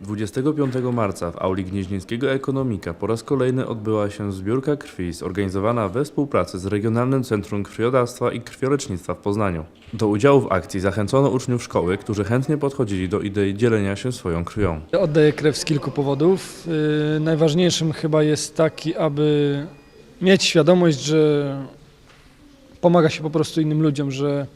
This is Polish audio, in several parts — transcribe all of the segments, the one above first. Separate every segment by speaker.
Speaker 1: 25 marca w auli Gnieźnieńskiego Ekonomika po raz kolejny odbyła się zbiórka krwi zorganizowana we współpracy z Regionalnym Centrum Krwiodawstwa i Krwiolecznictwa w Poznaniu. Do udziału w akcji zachęcono uczniów szkoły, którzy chętnie podchodzili do idei dzielenia się swoją krwią.
Speaker 2: Oddaję krew z kilku powodów. Yy, Najważniejszym chyba jest taki, aby mieć świadomość, że pomaga się po prostu innym ludziom, że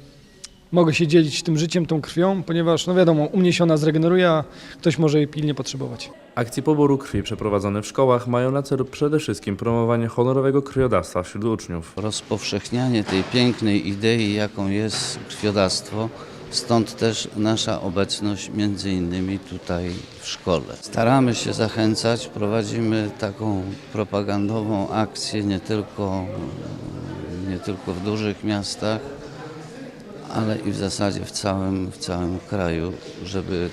Speaker 2: mogę się dzielić tym życiem, tą krwią, ponieważ no wiadomo, u mnie się ona zregeneruje, a ktoś może jej pilnie potrzebować.
Speaker 1: Akcje poboru krwi przeprowadzone w szkołach mają na celu przede wszystkim promowanie honorowego krwiodawstwa wśród uczniów.
Speaker 3: rozpowszechnianie tej pięknej idei, jaką jest krwiodawstwo. Stąd też nasza obecność między innymi tutaj w szkole. Staramy się zachęcać, prowadzimy taką propagandową akcję nie tylko, nie tylko w dużych miastach, ale i w zasadzie w całym, w całym kraju, żeby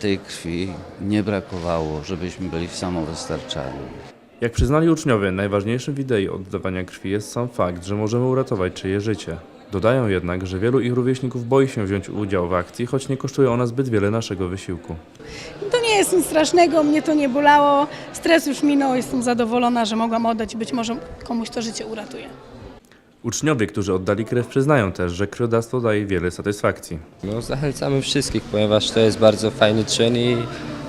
Speaker 3: tej krwi nie brakowało, żebyśmy byli samowystarczalni.
Speaker 1: Jak przyznali uczniowie, najważniejszym w idei oddawania krwi jest sam fakt, że możemy uratować czyjeś życie. Dodają jednak, że wielu ich rówieśników boi się wziąć udział w akcji, choć nie kosztuje ona zbyt wiele naszego wysiłku.
Speaker 4: To nie jest nic strasznego, mnie to nie bolało. Stres już minął, jestem zadowolona, że mogłam oddać. Być może komuś to życie uratuje.
Speaker 1: Uczniowie, którzy oddali krew, przyznają też, że krwiodawstwo daje wiele satysfakcji.
Speaker 5: No, zachęcamy wszystkich, ponieważ to jest bardzo fajny czyn i,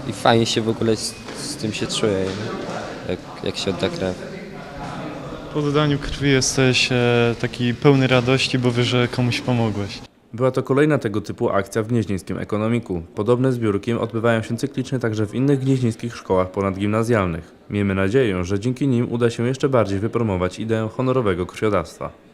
Speaker 5: i fajnie się w ogóle z, z tym się czuje, jak, jak się odda krew.
Speaker 6: Po dodaniu krwi jesteś e, taki pełny radości, bo wiesz, że komuś pomogłeś.
Speaker 1: Była to kolejna tego typu akcja w Gnieźnieńskim Ekonomiku. Podobne zbiórki odbywają się cyklicznie także w innych gnieźnieńskich szkołach ponadgimnazjalnych. Miejmy nadzieję, że dzięki nim uda się jeszcze bardziej wypromować ideę honorowego krwiodawstwa.